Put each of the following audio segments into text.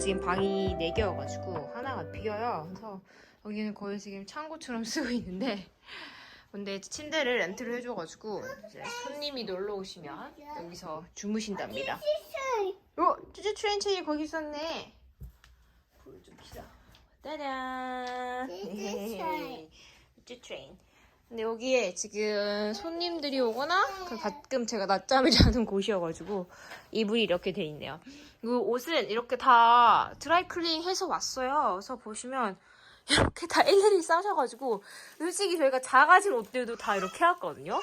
지금 방이 4개여가지고 하나가 비어요. 그래서 여기는 거의 지금 창고처럼 쓰고 있는데 근데 침대를 렌트를 해줘가지고 이제 손님이 놀러 오시면 여기서 주무신답니다. 어, 쭈쭈 체이 거기 있었네. 불좀 켜자. 따란. 쭈쭈 트레인. 근데 여기에 지금 손님들이 오거나 그 가끔 제가 낮잠을 자는 곳이어가지고 이불이 이렇게 돼 있네요. 이 옷은 이렇게 다 드라이클링 해서 왔어요. 그래서 보시면 이렇게 다 일일이 싸셔가지고 솔직히 저희가 작아진 옷들도 다 이렇게 해왔거든요.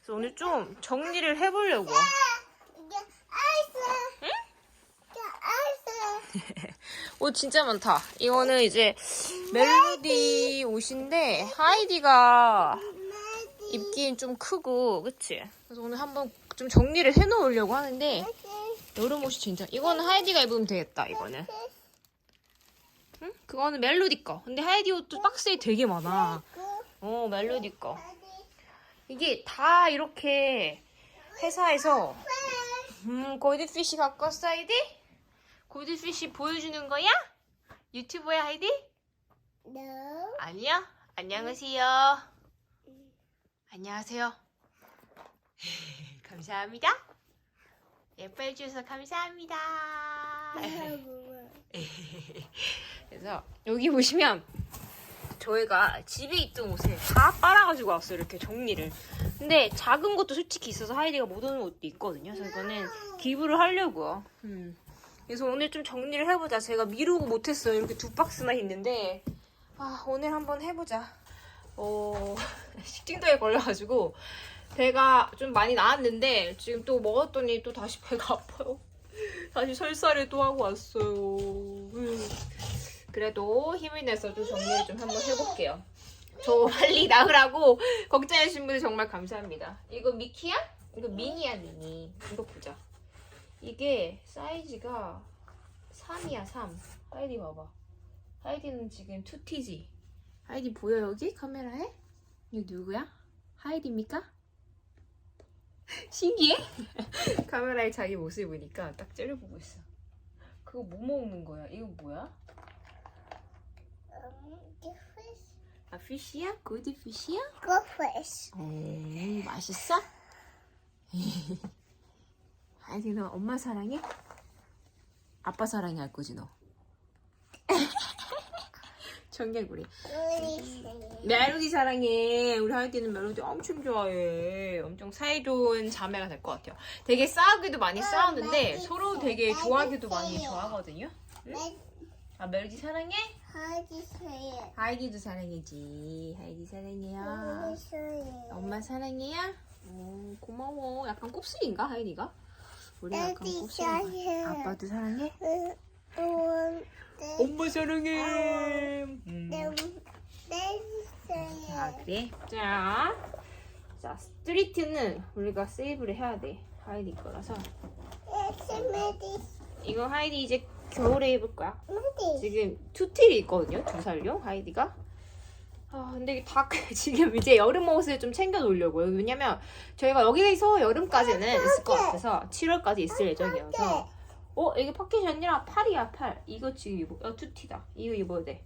그래서 오늘 좀 정리를 해보려고. 이게 아이스. 응? 옷 진짜 많다. 이거는 이제 멜로디 옷인데 하이디가 입기엔 좀 크고 그치? 그래서 오늘 한번 좀 정리를 해놓으려고 하는데 여름 옷이 진짜 이거는 하이디가 입으면 되겠다 이거는 응? 그거는 멜로디 거 근데 하이디 옷도 박스에 되게 많아 어 멜로디 거 이게 다 이렇게 회사에서 음 골드피쉬 갖고 왔어 하이디? 골드피쉬 보여주는 거야? 유튜브에 하이디? No. 아니요. 안녕하세요. 안녕하세요. 감사합니다. 예뻐해 주셔서 감사합니다. 그래서 여기 보시면 저희가 집에 있던 옷을 다 빨아가지고 왔어요. 이렇게 정리를. 근데 작은 것도 솔직히 있어서 하이디가 못 오는 옷도 있거든요. 그래서 이거는 기부를 하려고요. 음. 그래서 오늘 좀 정리를 해보자. 제가 미루고 못했어요. 이렇게 두 박스나 있는데 아 오늘 한번 해보자. 어 식중독에 걸려가지고 배가 좀 많이 나왔는데 지금 또 먹었더니 또 다시 배가 아파요. 다시 설사를 또 하고 왔어요. 음. 그래도 힘을 내서 좀 정리를 좀 한번 해볼게요. 저 빨리 나으라고 걱정해주신 분들 정말 감사합니다. 이거 미키야? 이거 미니야 미니. 이거 보자. 이게 사이즈가 3이야 3. 하이디 봐봐. 하이디는 지금 2T지. 하이디 보여 여기 카메라에? 이거 누구야? 하이디입니까? 신기해? 카메라에 자기 모습 보니까 딱 째려보고 있어. 그거 뭐 먹는 거야? 이거 뭐야? 아 피쉬야? 고드 피쉬야? First. 오 맛있어? 하이디 너 엄마 사랑해? 아빠 사랑해 할 거지 너? 청개구리 멜로디 사랑해. 우리 하이디는 멜로디 엄청 좋아해. 엄청 사이좋은 자매가 될 것 같아요. 되게 싸우기도 많이 싸우는데 서로 되게 좋아하기도 많이 좋아하거든요. 아 멜로디 사랑해? 하기세요. 하이디도 사랑해지. 하이디 사랑해요. 엄마 사랑해요? 오, 고마워. 약간 곱슬인가 하이디가? 우리 약간 곱슬인가? 사랑해. 아빠도 사랑해? 응. 엄마 사랑해. 음. 자, 네. 그래. 자, 자, 스트리트는 우리가 세이브를 해야 돼. 하이디 거라서. 이거 하이디 이제 겨울에 입을 거야. 지금 투틸이 있거든요. 두 살용 하이디가. 아, 근데 다 지금 이제 여름 옷을 좀 챙겨 놓으려고요. 왜냐면 저희가 여기서 여름까지는 있을 것 같아서 7월까지 있을 예정이어서. 어, 이게 파켓이 아니라 팔이야, 팔. 이거 지금 입어. 어, 투티다. 이거 입어야 돼.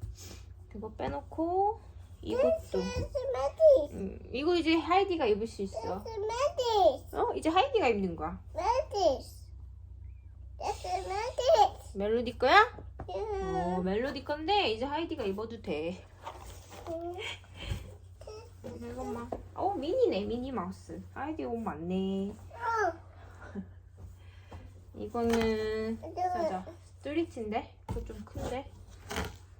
이거 빼놓고 이것도. 음, 이거 이제 하이디가 입을 수 있어. 어? 이제 하이디가 입는 거야. 멜로디 거야? 어, 멜로디 건데 이제 하이디가 입어도 돼. 이것만. 어, 미니네, 미니 마우스. 하이디 옷 많네. 이거는 자자 스트리트인데 그거 좀 큰데.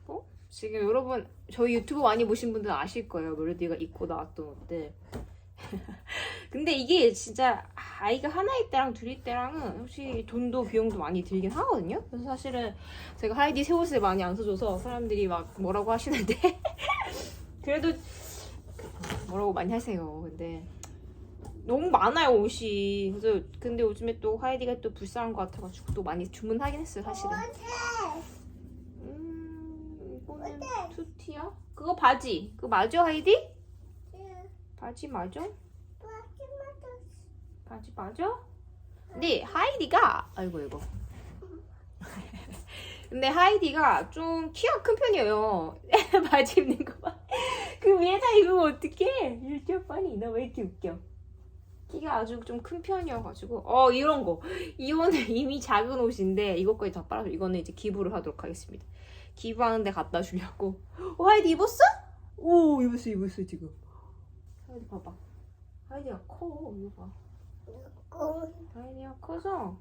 어? 지금 여러분 저희 유튜브 많이 보신 분들 아실 거예요. 멜로디가 입고 나왔던 옷들. 근데 이게 진짜 아이가 하나일 때랑 둘일 때랑은 혹시 돈도 비용도 많이 들긴 하거든요. 그래서 사실은 제가 하이디 새 옷을 많이 안 사줘서 사람들이 막 뭐라고 하시는데 그래도 뭐라고 많이 하세요. 근데 너무 많아요 옷이. 그래서 근데 요즘에 또 하이디가 또 불쌍한 것 같아가지고 또 많이 주문하긴 했어요 사실은. 음 이거는 투티야? 그거 바지. 그거 맞아 하이디? 바지 맞아? 바지 맞아? 근데 하이디가 아이고 이거 근데 하이디가 좀 키가 큰 편이에요. 바지 입는 거 봐. 그 위에다 입으면 어떡해? 일조 뻔히 너왜 이렇게 웃겨? 키가 아주 좀 큰 편이어가지고 어 이런 거 이거는 이미 작은 옷인데 이것까지 다 빨아서 이거는 이제 기부를 하도록 하겠습니다. 기부하는데 갖다 주려고. 어 하이디 입었어? 오 입었어 입었어 지금. 하이디 봐봐. 하이디가 커 이거 봐. 고 하이디가 커서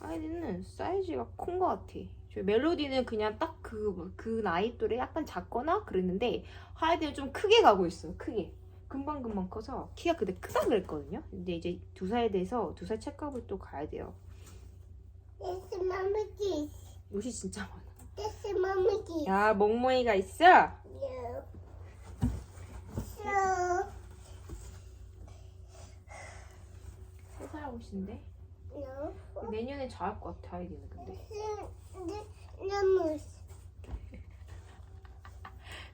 하이디는 사이즈가 큰것 같아. 저 멜로디는 그냥 딱 그 그 나이 또래 약간 작거나 그랬는데 하이디는 좀 크게 가고 있어. 크게. 금방금방 커서 키가 그때 크다 그랬거든요. 근데 이제 두살 돼서 두 살 체크업을 또 가야 돼요. 옷이 진짜 많아. 야 멍멍이가 있어. So, 세 살 옷인데 no. 내년에 잘할 것 같아 하이디는 근데.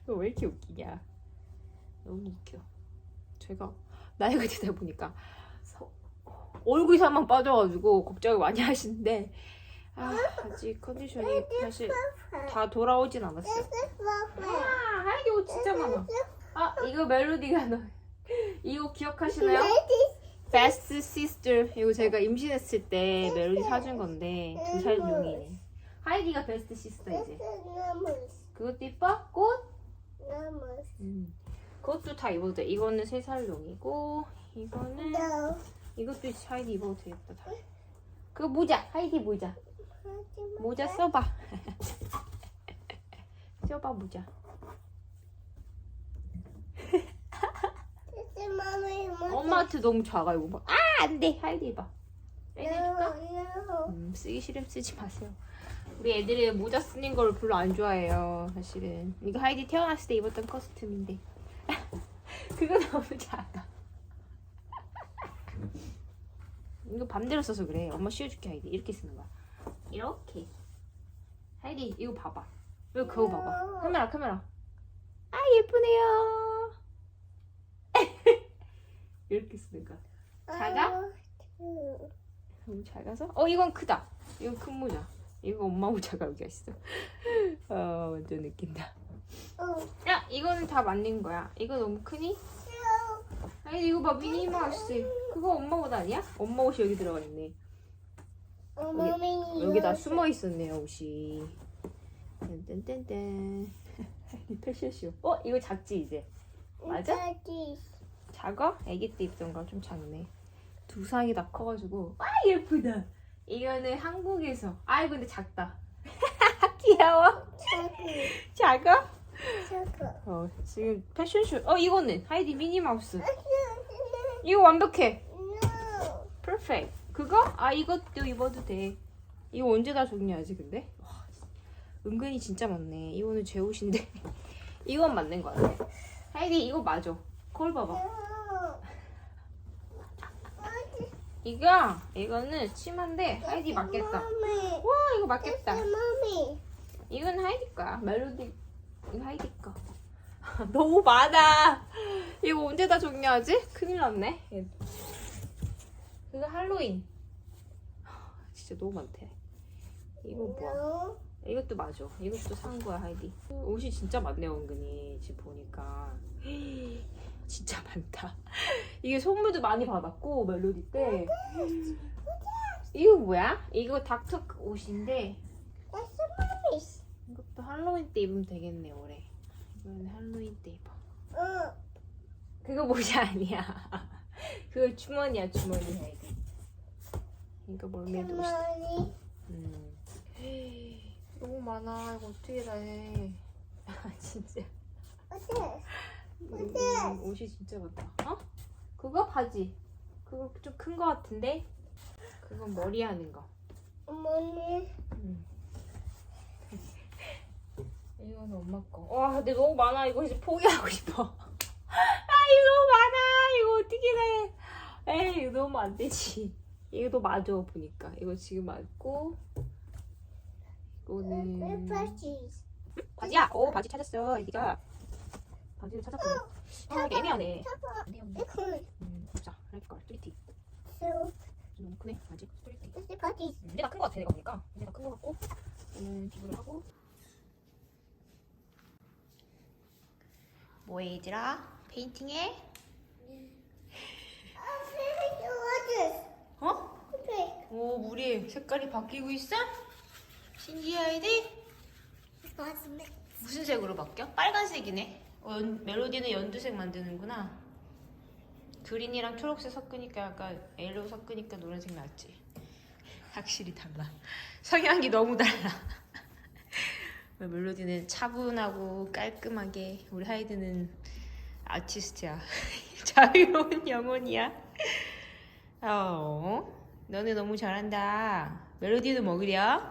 왜 이렇게 웃기냐? 너무 웃겨. 제가 나이가 되다 보니까 서- 얼굴살만 빠져가지고 걱정을 많이 하시는데 아, 아직 컨디션이 사실 다 돌아오진 않았어요. 아, 옷 진짜 많아. 아, 이거 멜로디가 너 이거 기억하시나요? Best Sister 이거 제가 임신했을 때 멜로디 사준 건데 두 살 용이네. 하이디가 베스트 시스터 이제. numbers. 그것도 이뻐? 꽃? 음. 그것도 다 입어도 돼. 이거는 세 살용이고 이거는. 이것도 하이디 입어도 되겠다. 다. 그거 모자 하이디 모자 모자 써봐. 써봐 모자. 엄마한테 너무 작아 이거 봐. 아 안돼 하이디. 해줄까? No, no. 음, 쓰기 싫으면 쓰지 마세요. 우리 애들이 모자 쓰는 걸 별로 안 좋아해요. 사실은 이거 하이디 태어났을 때 입었던 커스튬인데 그거 너무 작아. 이거 반대로 써서 그래. 엄마 씌워줄게 하이디 이렇게 쓰는 거야. 이렇게. 하이디 이거 봐봐. 이거 그거 봐봐. 카메라 카메라. 아 예쁘네요. 이렇게 쓰는 거야. 작아? 너무 작아서? 어 이건 크다. 이건 큰 모자. 이거 엄마 모자가 여기 있어. 어 완전 느낀다. oh. 야 이거는 다 맞는 거야. 이거 너무 크니? 아니 이거 봐 미니마우스. 그거 엄마 옷 아니야? 엄마 옷이 여기 들어가 있네. Mommy. 여기 다 숨어 있었네요 옷이. 딴딴딴딴. 패션쇼. 어 이거 작지 이제. 맞아? 작아? 아기 때 입던 거랑 좀 작네. 두 상이 다 커가지고 아 예쁘다. 이거는 한국에서 아이 근데 작다. 귀여워. 작아? 어 지금 패션쇼. 어 이거는 하이디 미니 마우스. No. 이거 완벽해. 퍼펙트. 그거? 아 이것도 입어도 돼. 이거 언제 다 정리하지 근데? 와, 은근히 진짜 많네. 이거는 제 옷인데 이건 맞는 거 같아. 하이디 이거 맞아. 거울 봐봐. No. 이거 이거는 치마인데 하이디 맞겠다. 와 이거 맞겠다. 이건 하이디 거야. 멜로디 이거 하이디 거. 너무 많아. 이거 언제 다 정리하지? 큰일 났네. 그거 할로윈. 진짜 너무 많대. 이거 뭐야? 이것도 맞아. 이것도 산 거야 하이디. 옷이 진짜 많네요 은근히 지금 보니까. 진짜 많다. 이게 선물도 많이 받았고 멜로디 때. 이거 뭐야? 이거 닥터 옷인데. 이것도 할로윈 때 입으면 되겠네 올해. 이거는 할로윈 때 입어. 그거 모자 아니야. 그거 주머니야 주머니 하이디. 이거 멀메드 옷. Mommy. 음. 너무 많아. 이거 어떻게 다 해. 아 진짜. This? 음, 음, 옷이 진짜 많다. 어? 그거 바지. 그거 좀 큰 거 같은데? 그건 머리 하는 거. Mommy. 이거는 엄마 거. 와, 근데 너무 많아. 이거 이제 포기하고 싶어. 아, 이거 너무 많아. 이거 어떻게 해. 에이, 이거 너무 안 되지. 이거 맞아, 보니까. 이거 지금 맞고. 이거는. plushies. 바지야! 오, 바지 찾았어, 애기가. 바지를 찾았거든. 아, 이게 애매하네. Look, look. 음, 보자. 할걸. So, 너무 크네. 바지. 스트리티. this is plushies. 음, 내가 큰거 같아, 내가 보니까. 내가 큰거 같고. 오늘 기부를 하고 뭐해 얘들아? 페인팅해? 아, 어? 오 물이 색깔이 바뀌고 있어? 신기하이디? Cosmic. 무슨 색으로 바뀌어? 빨간색이네. 어, 연- 멜로디는 연두색 만드는구나. 그린이랑 초록색 섞으니까 약간 옐로우 섞으니까 노란색 낫지. 확실히 달라. 성향이 너무 달라. 멜로디는 차분하고 깔끔하게 우리 하이드는 아티스트야. 자유로운 영혼이야. 어, 너네 너무 잘한다. 멜로디도 먹으려?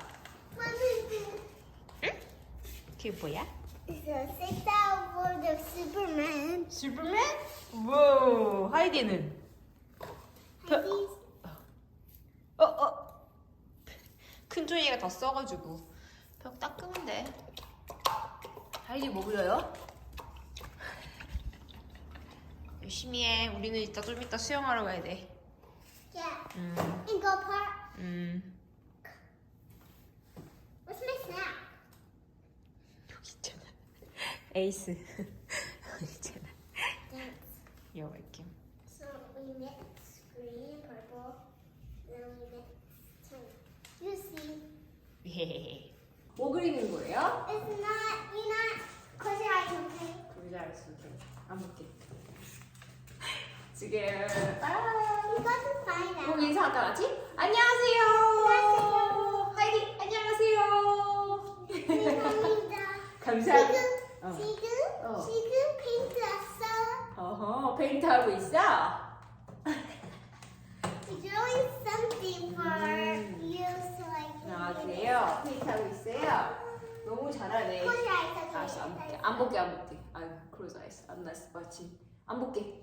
This? 그게 뭐야? Superman. 슈퍼맨? 우와 하이디는? 저- These 어 어. 큰 종이가 다 써가지고 벽 닦으면 돼. 하이디 뭐 그려요? 열심히 해. 우리는 이따 좀 이따 수영하러 가야 돼. Yeah. 음, go park. 음. What's my snack? 여기 있잖아. 에이스. 있잖아. You're welcome. So we mix green purple. Then we mix two. You see, 예. 뭐 그리는 거예요? it's not, you're not, close your eyes, okay? 그러지 알았어. 안 볼게. 지금 아. You got to find 어, out. 인사 아까 왔지? 안녕하세요. 하이디 안녕하세요. 감사합니다. 감사합니다. 지금, 어. 지금, 어. 지금 페인트 왔어. 어허, 페인트 하고 있어. Doing something for 음. you so I can 아. 그래요? 페인트 하고 있어요. 너무 잘하네. Close eyes? 알았어, 안 볼게. 안 볼게, 안 볼게. 아유, 그러자 했어. 안 났어, 마침. 안 볼게.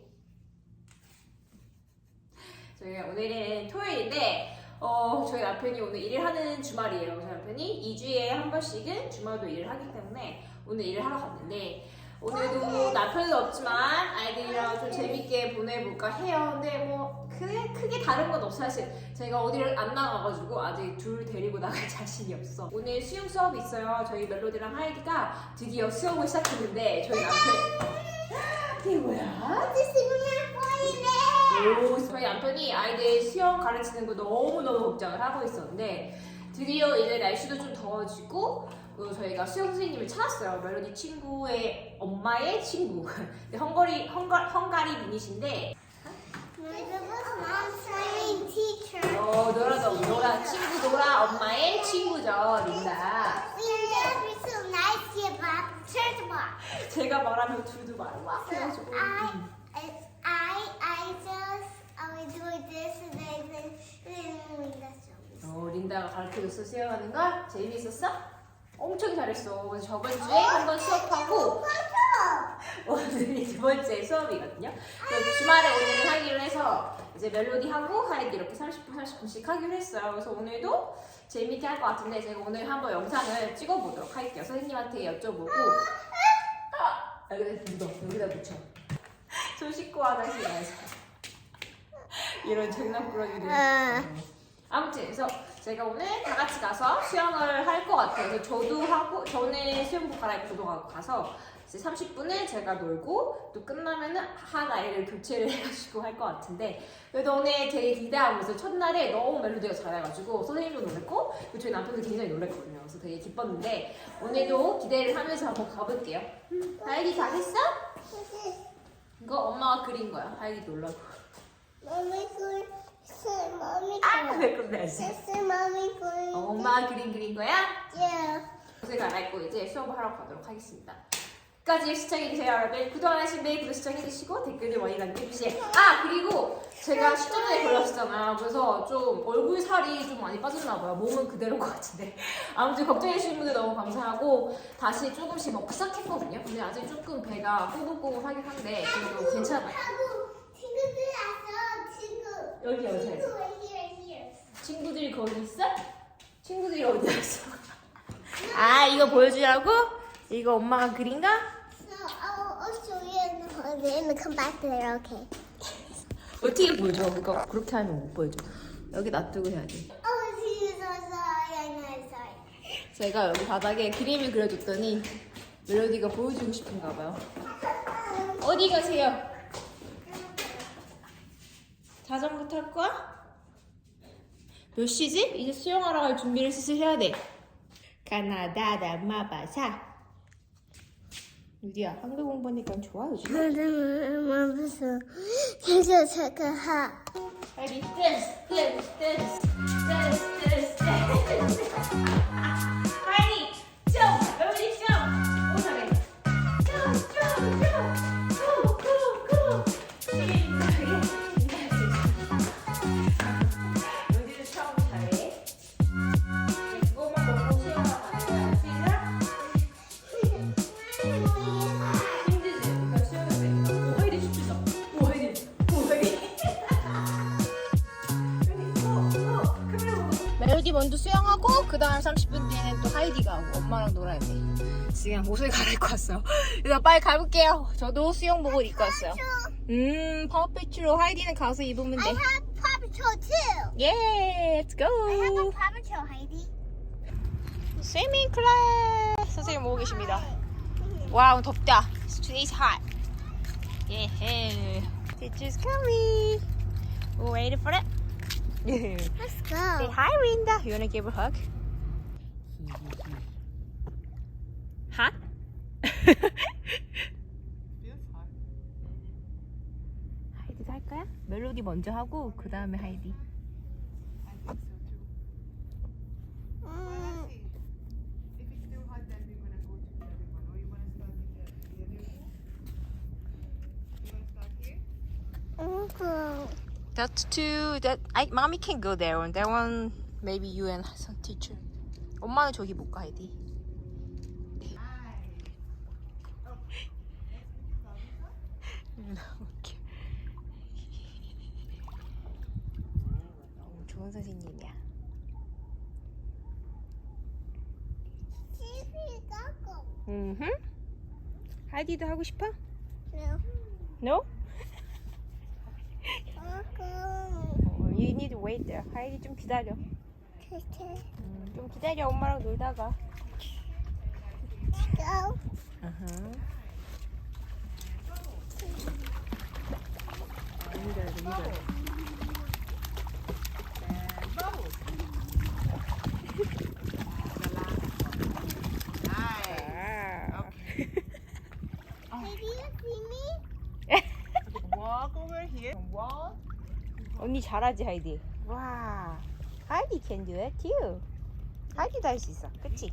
저희가 오늘은 토요일인데, 어, 저희 남편이 오늘 일을 하는 주말이에요. 저희 남편이 2주에 한 번씩은 주말도 일을 하기 때문에 오늘 일을 하러 갔는데, 오늘도 남편은 없지만 아이들이랑 좀 재밌게 보내볼까 해요. 근데 뭐, 크게, 크게 다른 건 없어, 사실. 제가 어디를 안 나가가지고 아직 둘 데리고 나갈 자신이 없어. 오늘 수영 수업이 있어요. 저희 멜로디랑 하이디가 드디어 수업을 시작했는데, 저희 남편. 이게 뭐야? 어디 지금이야 보이네. 오, 저희 남편이 아이들 수영 가르치는 거 너무너무 걱정을 하고 있었는데 드디어 이제 날씨도 좀 더워지고 어, 저희가 수영 선생님을 찾았어요. 멜로디 친구의 엄마의 친구. 헝가리 헝가, 헝가리 분이신데. 어, 노라도 노라 친구 노라 엄마의 친구죠 린다. 제가 말하면 막 So 해가지고 음. 어, 린다가 가르쳐줬어 수영하는 거 재미있었어? 엄청 잘했어. 그래서 저번 주에 한 번 수업하고 오늘이 두 번째 수업이거든요. 그래서 주말에 오늘은 하기로 해서 이제 멜로디 하고 하이드 이렇게 30분 30분씩 하기로 했어요. 그래서 오늘도 재밌게 할 것 같은데 제가 오늘 한번 영상을 찍어보도록 할게요. 선생님한테 여쭤보고 아, 여기다 묻어 여기다 붙여. 손 씻고 화장실 가야지. 이런 장난꾸러기들. 아무튼 그래서 제가 오늘 다 같이 가서 수영을 할 것 같아요. 그래서 저도 하고 전에 수영복 갈아입고 저도 가- 가서 이제 30분을 제가 놀고 또 끝나면은 한 아이를 교체를 해가지고 할 것 같은데 그래도 오늘 되게 기대하고 있어요. 첫날에 너무 멜로디가 잘해가지고 선생님도 놀랬고 그리고 저희 남편도 굉장히 놀랬거든요. 그래서 되게 기뻤는데 오늘도 기대를 하면서 한번 가볼게요. 하이디 다 했어? 이거 엄마가 그린 거야. 하이디 놀라고. Mommy 아. 왜 끝내지? Sister, mommy good. 어, 엄마가 그린 그린 거야? Yeah. 옷을 갈아입고 이제 수업을 하러 가도록 하겠습니다. 끝까지 시청해주세요 여러분. 구독 안 하신 분 구독 시청해주시고 댓글도 많이 남겨주세요. 아 그리고 제가 수전에 걸렸었잖아요. 그래서 좀 얼굴 살이 좀 많이 빠졌나 봐요. 몸은 그대로인 것 같은데. 아무튼 걱정해주신 분들 너무 감사하고 다시 조금씩 먹기 시작했거든요. 근데 아직 조금 배가 꼬불꼬불하긴 한데 그래도 괜찮아요. 여기 친구 here. 친구들이 거기 있어? 친구들이 어디 갔어? 아 이거 보여주라고? 이거 엄마가 그린가? There. Okay. 어떻게 보여줘? 이거 그렇게 하면 못 보여줘. 여기 놔두고 해야 돼. She's so sorry. I'm not sorry. 제가 여기 바닥에 그림을 그려줬더니 멜로디가 보여주고 싶은가 봐요. 어디 가세요? 자전거 탈 거야? 몇 시지? 이제 수영하러 갈 준비를 슬슬 해야 돼. 가나다다 마바사. 유디야 한글 공부하니까 좋아 요즘. 무서워. 진짜 착하. 댄스 댄스 댄스 댄스 댄스 댄스. 그 다음 30분 뒤에는 또 하이디가 오고 엄마랑 놀아야 돼. 지금 옷을 갈아입고 왔어요. 그래서 빨리 가볼게요. 저도 수영복을 입고 왔어요. 음, 파워패치로 하이디는 가서 입으면 I 돼. have Paw Patrol too. 예, let's I have a go. Paw Patrol, Heidi. 스위밍 클래스 선생님 오고 계십니다. 와우 덥다. Today's hot. 예. Teacher's coming. Waiting for it. Let's Say go. hi, Rinda. You wanna give a hug? Hot? 하이디도 할 거야? 멜로디 먼저 하고 그 다음에 하이디. Mm, If it's too hot, then we're gonna go to the other one. Or you wanna start in the, the other room? You wanna start here? Uncle. That's two. That I mommy can go there one. That one maybe you and some teacher. 엄마는 저기 못 가, 하이디. 너무 웃겨. 너무 좋은 선생님이야. TV go. 음. 하이디도 하고 싶어? No. No? 어, you need to wait there. 하이디 좀 기다려. 음, 좀 기다려. 엄마랑 놀다가. Go. Uh-huh 잘해. 아. Heidi, you see me? Walk over here. Walk. 언니 잘하지 하이디. 와, 하이디 can do it too. 하이디도 할 수 있어, 그치?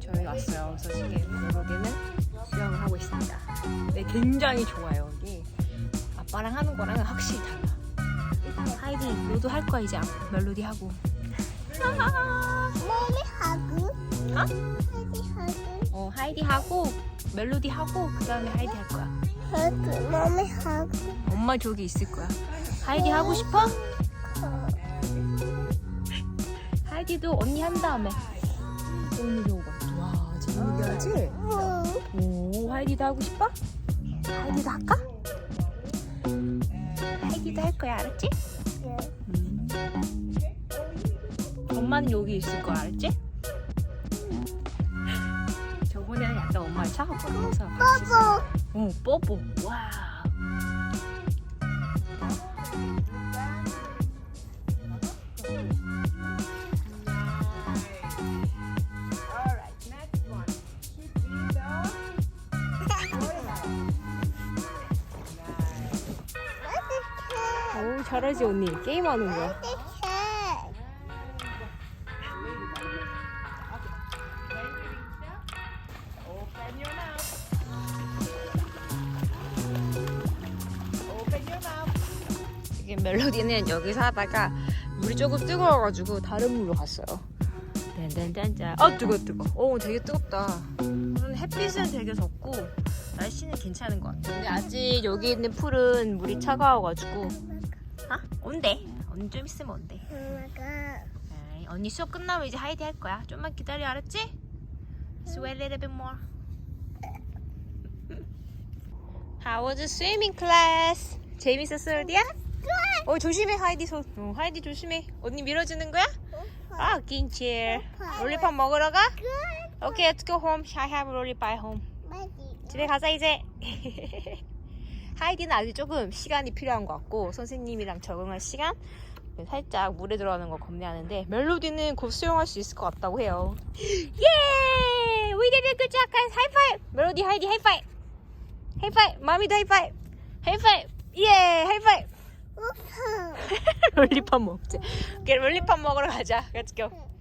저희 왔어요. 그래서 여기는 수영을 하고 있습니다. 네, 굉장히 좋아요. 여기 아빠랑 하는 거랑 하이디 너도 할 거야 이제 멜로디 하고. Mommy hug. 어? Heidi hug. 어 하이디 하고 멜로디 하고 그 다음에 하이디 할 거야. Hug. Mommy hug. 엄마 저기 있을 거야. 하이디 하고 싶어? 하이디도 언니 한 다음에. 언니 저거 봐. 와 재밌게 하지? 오 하이디도 하고 싶어? 하이디도 할까? 하이디도 할 거야 알았지? 음. 엄마는 여기 있을 거야 알았지? 저번에는 약간 엄마를 차갑거든 그래서 같이 있어. 어 뽀뽀 와 잘하지 언니 게임하는 거야? 멜로디는 여기서 하다가 물이 조금 뜨거워가지고 다른 물로 갔어요. 짠짠짠짠. 아 뜨거 뜨거. 오 되게 뜨겁다. 오늘 햇빛은 되게 적고 날씨는 괜찮은 것 같아 근데 아직 여기 있는 풀은 물이 차가워가지고 아 온대 언니 좀 있으면 온대 엄마가 아이, 언니 수업 끝나면 이제 하이디 할 거야 좀만 기다려 알았지? Sweat a little bit more. How was the swimming class? 재밌었어? Good. 어, 조심해, 하이디 손. 어, 하이디 조심해. 언니 밀어주는 거야? 아, 긴치. 롤리팝 먹으러 가? Good. 오케이, let's go home. I have lollipop home. 집에 가자 이제. 하이디는 아직 조금 시간이 필요한 것 같고 선생님이랑 적응할 시간 살짝 물에 들어가는 거 겁내하는데 멜로디는 곧 수영할 수 있을 것 같다고 해요. 예! We did a good job, guys. 하이파이브. 멜로디 하이디 하이 파이브. 하이 파이브. 마미도 하이 파이브. 하이 파이브. 예! 하이 파이브. Oops. 롤리팝 먹자. 롤리팝 먹으러 가자. Let's go.